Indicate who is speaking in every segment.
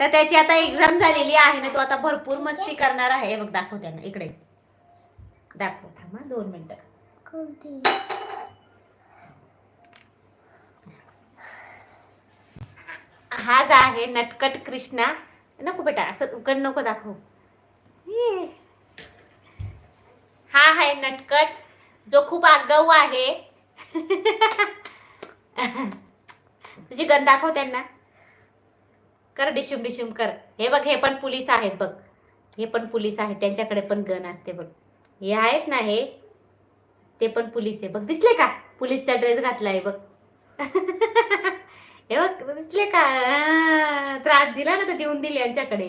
Speaker 1: तर त्याची आता एक्झाम झालेली आहे ना तो आता भरपूर मस्ती करणार आहे. हे बघ दाखव त्यांना. इकडे. दाखव थांबा दोन मिनिटं.
Speaker 2: कोणती?
Speaker 1: हाच आहे नटकट कृष्णा. नको बेटा असं उकड नको दाखव. हा आहे नटकट जो खूप आगाऊ आहे. तुझी गन दाखव त्यांना. कर डिशुम डिशुम कर. हे बघ हे पण पोलीस आहेत बघ. हे पण पोलीस आहेत. त्यांच्याकडे पण गन असते बघ. हे आहेत ना हे? ते पण पोलीस आहे बघ. दिसले का? पोलीसचा ड्रेस घातलाय बघ. हे बघ दिसले का? त्रास दिला ना तर देऊन दिली यांच्याकडे.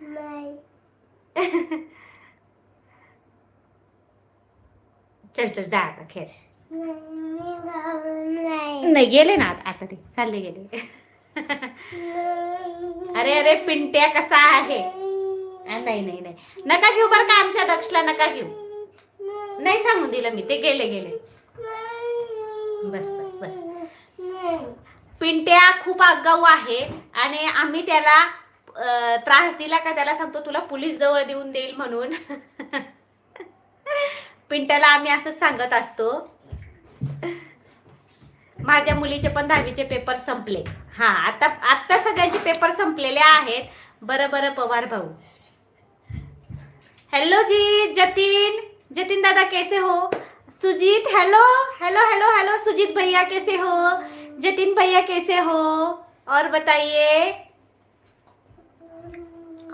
Speaker 2: नाही.
Speaker 1: चल चल जा आता खेळ.
Speaker 2: नाही,
Speaker 1: गेले ना आता ते. चालले गेले. अरे अरे पिंट्या कसा आहे? नाही नाही नाही. नका घेऊ बरं का आमच्या दक्षला नका घेऊ. नाही सांगून दिलं मी ते गेले गेले. बस बस बस. पिंट्या खूप आगाऊ आहे आणि आम्ही त्याला त्रास दिला का त्याला सांगतो तुला पोलीस जवळ देऊन देईल म्हणून. पिंट्याला आम्ही असंच सांगत असतो. माझ्या मुलीचे पण दहावीचे पेपर संपले. हा आता आता सगळ्यांचे पेपर संपलेले आहेत. बरं बरं पवार भाऊ. हॅलो जी जतीन. जतिन दादा कैसे हो? Sujit hello hello hello hello Sujit भैया कैसे हो? जतिन भैया कैसे हो? और बताइए।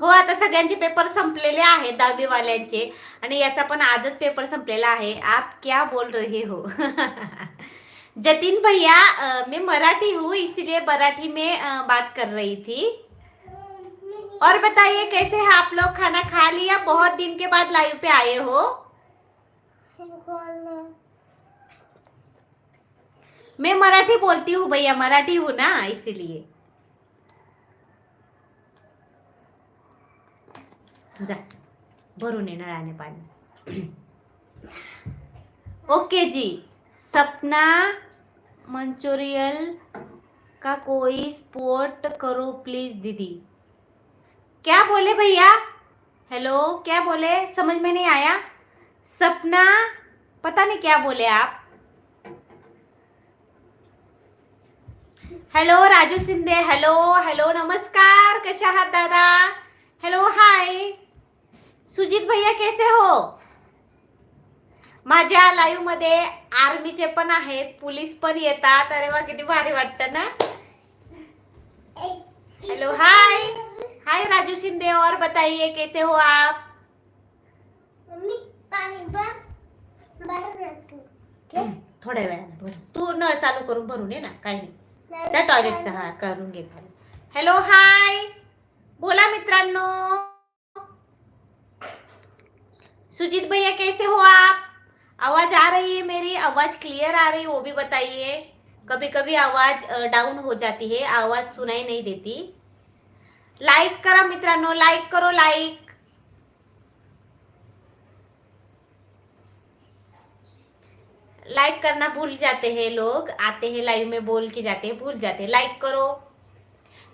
Speaker 1: हो आता सगळ्यांचे पेपर संपलेले आहेत दहावी वाल्यांचे आणि याचा पण आजच पेपर संपलेला आहे. आप क्या बोल रहे हो? जतिन भैया मैं मराठी हूँ इसीलिए मराठी में अ, बात कर रही थी। और बताइए कैसे हैं आप लोग? खाना खा लिया? बहुत दिन के बाद लाइव पे आए हो। मैं मराठी बोलती हूँ भैया मराठी हूँ ना इसीलिए। जा भरून ये नळाने पाणी. ओके जी। सपना मंचूरियल का कोई स्पोर्ट करो प्लीज़ दीदी। क्या बोले भैया? हेलो, क्या बोले? समझ में नहीं आया। सपना, पता नहीं क्या बोले आप? Hello, Raju Shinde, hello hello, नमस्कार कशा आहात दादा? हॅलो, हाय। सुजित भैया, कैसे हो? माझ्या लाईव्हमध्ये आर्मीचे पण आहेत पोलीस पण येतात. अरे वा किती भारी वाटतं ना? Hello hi hi Raju Shinde और बताइए कैसे हो आप? थोड्या वेळाने तू नळ चालू करून भरून ये ना काही नाही. त्या टॉयलेटचा हा करून घे झालं. हॅलो हाय बोला मित्रांनो. सुजीत भैया कैसे हो आप? आवाज़ आ रही है मेरी, आवाज़ क्लियर आ रही है, वो भी बताइए। कभी कभी आवाज़ डाउन हो जाती है, आवाज़ सुनाई नहीं देती। लाइक करा मित्रांनो लाइक करो लाइक लाइक करना भूल जाते हैं लोग, आते हैं लाइव में बोल के जाते हैं, भूल जाते हैं। लाइक करो।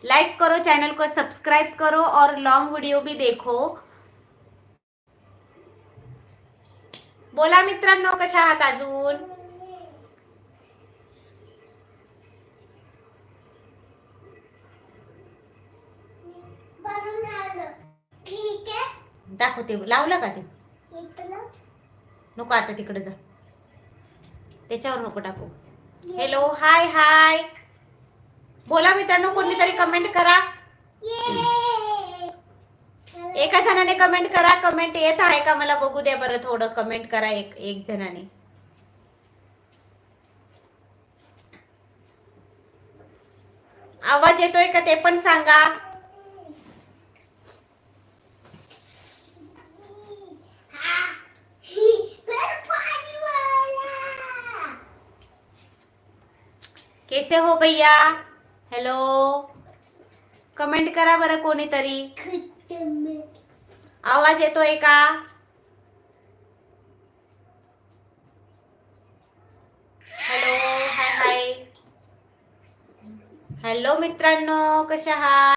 Speaker 1: लाइक करो चैनल को सब्सक्राइब करो और लॉन्ग वीडियो भी देखो। बोला मित्रांनो कशा आहात अजून?
Speaker 2: भरून ते
Speaker 1: दाखवते लावलं का ते? नको आता तिकडे जा. त्याच्यावर नको टाकू. हॅलो हाय हाय बोला मित्रांनो कोणीतरी कमेंट करा.
Speaker 2: ये
Speaker 1: एका जणाने कमेंट करा कमेंट येत आहे का मला बघू द्या बरं थोडं. कमेंट करा एक एक जणाने. आवाज येतोय का ते पण सांगा. कैसे हो भैया? हॅलो कमेंट करा बरं कोणीतरी. आवाज येतोय का? हॅलो हाय हाय हॅलो मित्रांनो कशा आहात?